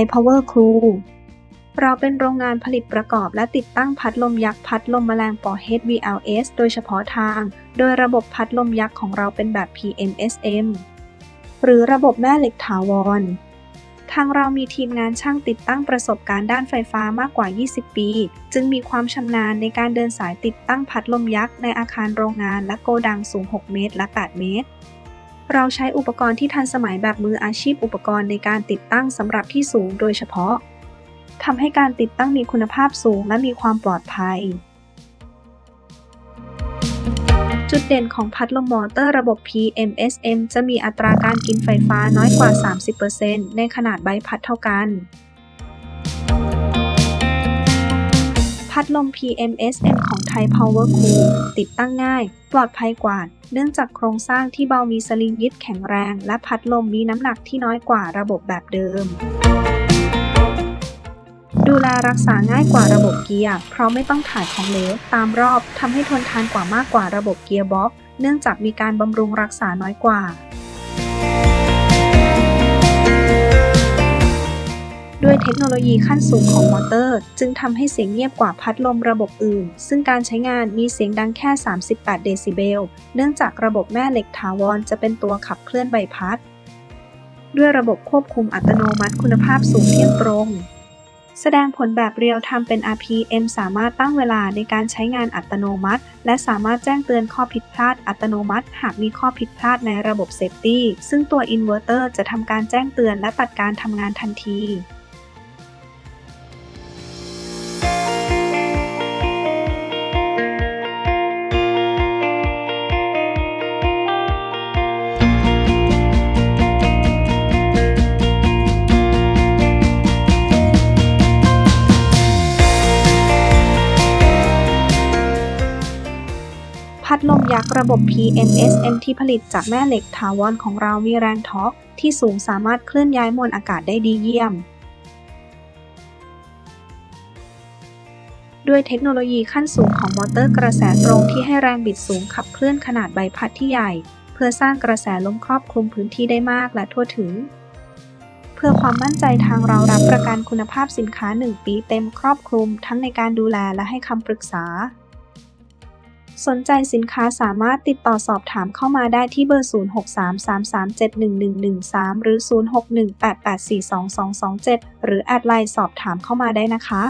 ย Power Crew เราเป็นโรงงานผลิตประกอบและติดตั้งพัดลมยักษ์พัดลมแมลงปอ HVLS โดยเฉพาะทาง โดยระบบพัดลมยักษ์ของเราเป็นแบบ PMSM หรือระบบแม่เหล็กถาวร ทางเรามีทีมงานช่างติดตั้งประสบการณ์ด้านไฟฟ้ามากกว่า 20 ปี จึงมีความชำนาญในการเดินสายติดตั้งพัดลมยักษ์ในอาคารโรงงานและโกดังสูง 6 เมตร และ 8 เมตร เราใช้อุปกรณ์ที่ทันสมัยแบบมืออาชีพอุปกรณ์ในการติดตั้งสำหรับที่สูงโดยเฉพาะทำให้การติดตั้งมีคุณภาพสูงและมีความปลอดภัย จุดเด่นของพัดลมมอเตอร์ระบบ PMSM จะมีอัตราการกินไฟฟ้าน้อยกว่า 30%ในขนาดใบพัดเท่ากัน พัดลม PMSM ของไทย Power Cool ติดตั้งง่าย ปลอดภัยกว่าเนื่องจากโครงสร้างที่เบามีสลิงยึดแข็งแรง และพัดลมมีน้ำหนักที่น้อยกว่าระบบแบบเดิม ดูแลรักษาง่ายกว่าระบบเกียร์ เพราะไม่ต้องถ่ายของเหลวตามรอบทำให้ทนทานกว่ามากกว่าระบบเกียร์บ็อกเนื่องจากมีการบำรุงรักษาน้อยกว่า ด้วยเทคโนโลยีขั้นสูงของมอเตอร์ จึงทำให้เสียงเงียบกว่าพัดลมระบบอื่น ซึ่งการใช้งานมีเสียงดังแค่ 38 เดซิเบล เนื่องจากระบบแม่เหล็กถาวรจะเป็นตัวขับเคลื่อนใบพัด ด้วยระบบควบคุมอัตโนมัติคุณภาพสูงเที่ยงตรง แสดงผลแบบเรียลไทม์เป็น RPM สามารถตั้งเวลาในการใช้งานอัตโนมัติ และสามารถแจ้งเตือนข้อผิดพลาดอัตโนมัติ หากมีข้อผิดพลาดในระบบเซฟตี้ซึ่งตัวอินเวอร์เตอร์จะทำการแจ้งเตือนและตัดการทำงานทันที พัดลมยักษ์ระบบ PMSM ที่ผลิตจากแม่เหล็กถาวรของเรามีแรงทอร์กที่สูงสามารถเคลื่อนย้ายมวลอากาศได้ดีเยี่ยม ด้วยเทคโนโลยีขั้นสูงของมอเตอร์กระแสตรงที่ให้แรงบิดสูงขับเคลื่อนขนาดใบพัดที่ใหญ่ เพื่อสร้างกระแสลมครอบคลุมพื้นที่ได้มากและทั่วถึง เพื่อความมั่นใจทางเรารับประกันคุณภาพสินค้า 1 ปีเต็มครอบคลุมทั้งในการดูแลและให้คำปรึกษา สนใจสินค้าสามารถติดต่อสอบถามเข้ามาได้ที่เบอร์ 0633371113 หรือ 0618842227 หรือแอดไลน์สอบถามเข้ามาได้นะคะ